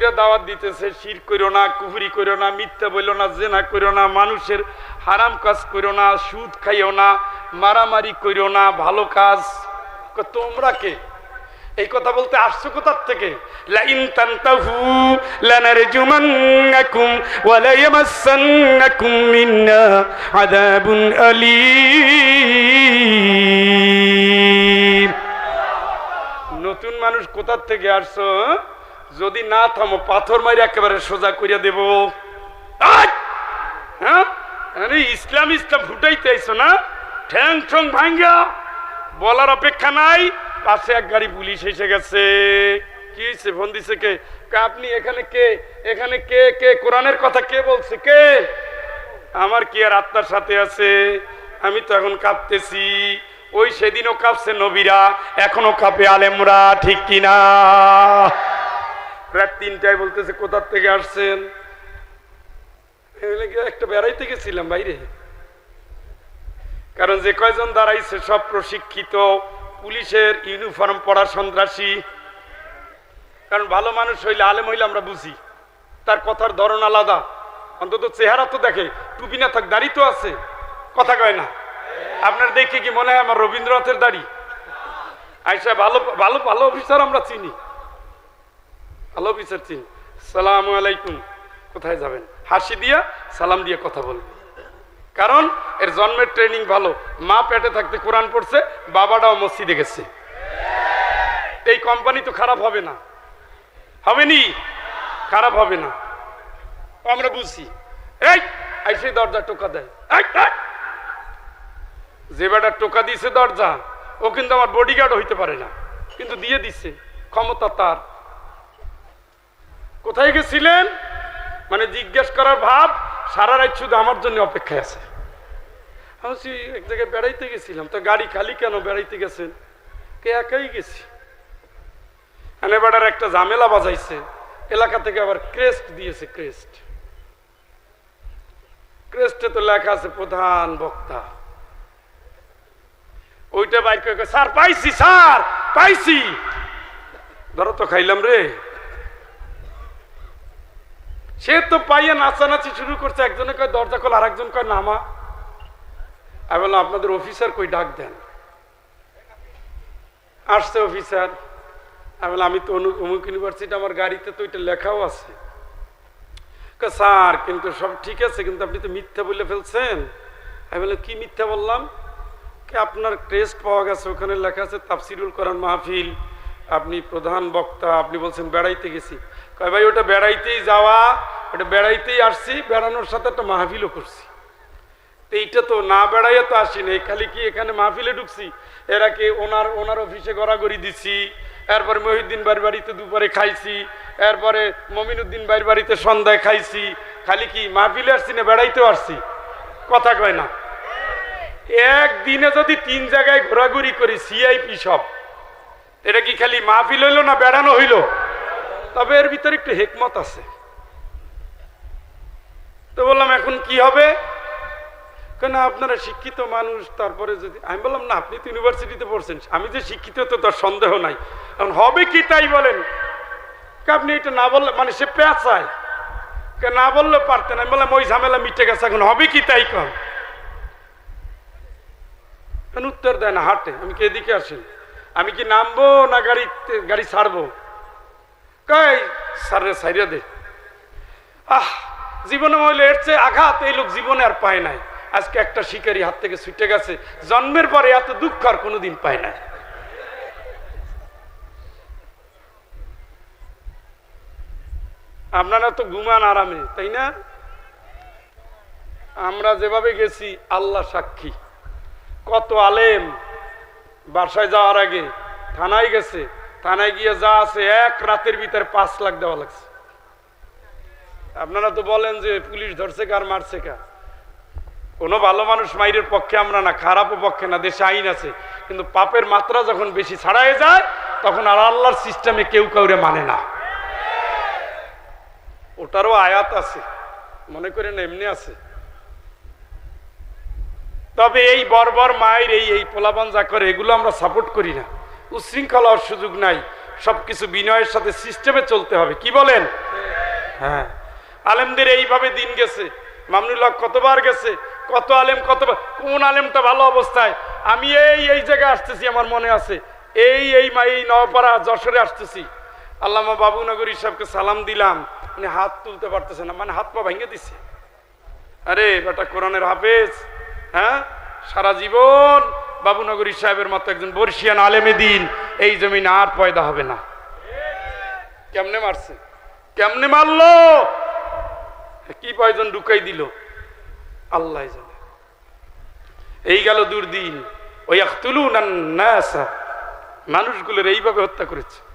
নবীরা দাওয়াত দিতেছে, শির করো না, কুহুরি করো না, মিথ্যা বইলো না, জেনা করো না, মানুষের হারাম কাজ করো না, সুদ খাইও না, মারামারি করো না, ভালো কাজ তোমরা কে? এই কথা বলতে আসছো কোথার থেকে? নতুন মানুষ কোথার থেকে আসছো হ্যাঁ? যদি না থামো, পাথর মারি একেবারে সোজা করিয়া দেব! হ্যাঁ? ইসলাম ইসলাম ফুটাইতে আইছো না? ঠ্যাং ঠং ভাঙ্গা। বলার অপেক্ষা নাই। পাশে এক গাড়ি পুলিশ এসে গেছে। কি হয়েছে ফোন দিছে কে? আপনি এখানে কে? এখানে কে কে? কোরআনের কথা কে বলছে, কে? আমার কি আর আত্মার সাথে আছে? আমি তো এখন কাঁপতেছি। ওই সেদিনও কাঁপছে নবীরা এখনও কাঁপে আলেমরা, ঠিক কিনা? রাত তিনটায় বলতেছে, কোথার থেকে আসছেন? একটা বেড়াইতে গেছিলাম বাইরে। কারণ যে কয়জন দাঁড়াইছে সব প্রশিক্ষিত, পুলিশের ইউনিফর্ম পরা সন্ত্রাসী। কারণ ভালো মানুষ হইলে, আলেম হইলে আমরা বুঝি, তার কথার ধরন আলাদা। অন্তত চেহারা তো দেখে, টুপি না থাক, দাড়ি তো আছে। কথা কয় না? আপনার দেখে কি মনে হয় আমার রবীন্দ্রনাথের দাড়ি? আইসা ভালো ভালো ভালো অফিসার আমরা চিনি। ভালো অফিসার চিনি সালাম আলাইকুম কোথায় যাবেন? হাসি দিয়া, সালাম দিয়ে কথা বলবেন কারণ, এর জন্মের ট্রেনিং ভালো। মা পেটে থাকতে কোরআন পড়ছে, বাবাটাও মসজিদে গেছে। এই কোম্পানি তো খারাপ হবে না। হবে নি? খারাপ হবে না। আমরা বুঝছি। এই, আইসে দরজা টোকা দেয়। যে বেটা টোকা দিছে দরজা, ও কিন্তু আমার বডিগার্ড হইতে পারে না। কিন্তু দিয়ে দিছে। ক্ষমতা তার। কোথায় গেছিলেন? মানে জিজ্ঞেস করার ভাব সারা রাত শুধু আমার জন্য অপেক্ষায় আছে। আমি এক জায়গায় বেড়াইতে গেছিলাম। তো গাড়ি খালি কেন বেড়াইতে গেছেন? কে একাই গেছি? এনে বেড়ার একটা ঝামেলা বাজাইছে। এলাকা থেকে আবার ক্রেস্ট দিয়েছে, ক্রেস্ট। ক্রেস্টে তো লেখা আছে, প্রধান বক্তা। ওইটা বাইক স্যার, পাইছি স্যার, পাইছি। ধরো তো খাইলাম রে। সে তো পাইয়া নাচানাচি শুরু করছে, একজনে কয়, দরজা খোল আর একজন কয়, নামা। আমি বললাম, আপনাদের অফিসার কই, ডাক দেন। আসছে অফিসার। আমি বললাম, আমি তো অনু- অমুক ইউনিভার্সিটি আমার গাড়িতে তো ওইটা লেখাও আছে। স্যার, কিন্তু সব ঠিক আছে, কিন্তু আপনি তো মিথ্যা বলে ফেলছেন। আমি বললাম, কি মিথ্যা বললাম? আপনার টেস্ট পাওয়া গেছে, ওখানে লেখা আছে, তাফসিরুল করান মাহফিল। আপনি প্রধান বক্তা, আপনি বলছেন, বেড়াইতে গেছি। কয়, ভাই, ওটা বেড়াইতেই যাওয়া, ওটা বেড়াইতেই আসছি, বেড়ানোর সাথে একটা মাহফিলও করছি। তো এইটা তো না বেড়াইয়া তো আসি আসিনি খালি কি এখানে মাহফিলে ঢুকছি? এরা কি ওনার ওনার অফিসে গড়াগড়ি দিছি, এরপরে মহিউদ্দিন বাড়ির বাড়িতে দুপুরে খাইছি, এরপরে মমিনুদ্দিন বাড়ির বাড়িতে সন্ধ্যায় খাইছি, খালি কি মাহফিলে আসছি না বেড়াইতেও আসছি? কথা কয় না। একদিনে যদি তিন জায়গায় ঘোরাঘুরি করি, সিআইপি সব। এটা কি খালি মাহফিল হইল না বেড়ানো হইল? তবে এর ভিতরে একটু হেকমত আছে। তো বললাম, এখন কি হবে? কেন আপনারা শিক্ষিত মানুষ, তারপরে যদি, আমি বললাম, না, আপনি তো ইউনিভার্সিটিতে পড়ছেন, আমি যে শিক্ষিত তো তার সন্দেহ নাই। এখন হবে কি তাই বলেন? আপনি এটা না বললে মানে সে পেঁচায়। না বললে পারতেন, আমি বললাম, ওই ঝামেলা মিটে গেছে, এখন হবে কি তাই কম উত্তর দেয় না, হাটে। আমি কি এদিকে আসেন? আমি কি নামবো না গাড়িতে, গাড়ি ছাড়বো? কই? সাইরা দে। আহ, জীবনে এর চেয়ে আঘাত এই লোক জীবনে আর পায় নাই। আজকে একটা শিকারি হাত থেকে ছুটে গেছে। জন্মের পরে এত দুঃখ আর কোনোদিন পায় না আপনারা তো ঘুমান আরামে, তাই না? আমরা যেভাবে গেছি, আল্লাহ সাক্ষী। কত আলেম। বাসায় যাওয়ার আগে থানায় গেছে। থানায় গিয়ে যা আছে, এক রাতের ভিতরে পাঁচ লাখ দেওয়া লাগছে। আপনারা তো বলেন যে পুলিশ ধরছে কার, মারছে কা কোনো ভালো মানুষ মাইরের পক্ষে আমরা না, খারাপও পক্ষে না, দেশে আইন আছে। কিন্তু পাপের মাত্রা যখন বেশি ছাড়াই যায়, তখন আর আল্লাহর সিস্টেমে কেউ কাউরে মানে না। ওটারও আয়াত আছে। মনে করেন এমনি আছে। তবে এই বর্বর মায়ের এই এই পোলাপান যা করে, এগুলো আমরা সাপোর্ট করি না। উচ্ছৃঙ্খলা হওয়ার সুযোগ নাই। সবকিছু বিনয়ের সাথে সিস্টেমে চলতে হবে। কি বলেন? হ্যাঁ। আলেমদের এইভাবে দিন গেছে। মামনুল্লাহ কতবার গেছে? কত আলেম কতবার? কোন আলেমটা ভালো অবস্থায়? আমি এই এই জায়গায় আসতেছি, আমার মনে আছে। এই এই মা, এই নওপাড়া যশোরে আসতেছি। আল্লামা বাবুনগর সাহেবকে সালাম দিলাম। উনি হাত তুলতে পারতেছে না। মানে হাত পা ভেঙে দিছে। আরে বেটা কোরআনের হাফেজ হ্যাঁ? সারা জীবন বাবুনগরী সাহেবের মতো একজন বর্ষিয়ান আলেমে দিন, এই জমিন আর পয়দা হবে না। কেমনে মারছে? কেমনে মারলো? কি পয়জন ঢুকাই দিল? আল্লাহ জানে। এই গেল দুর্দিন। ওই আখতুলুন নাসা মানুষগুলোর এইভাবে হত্যা করেছে।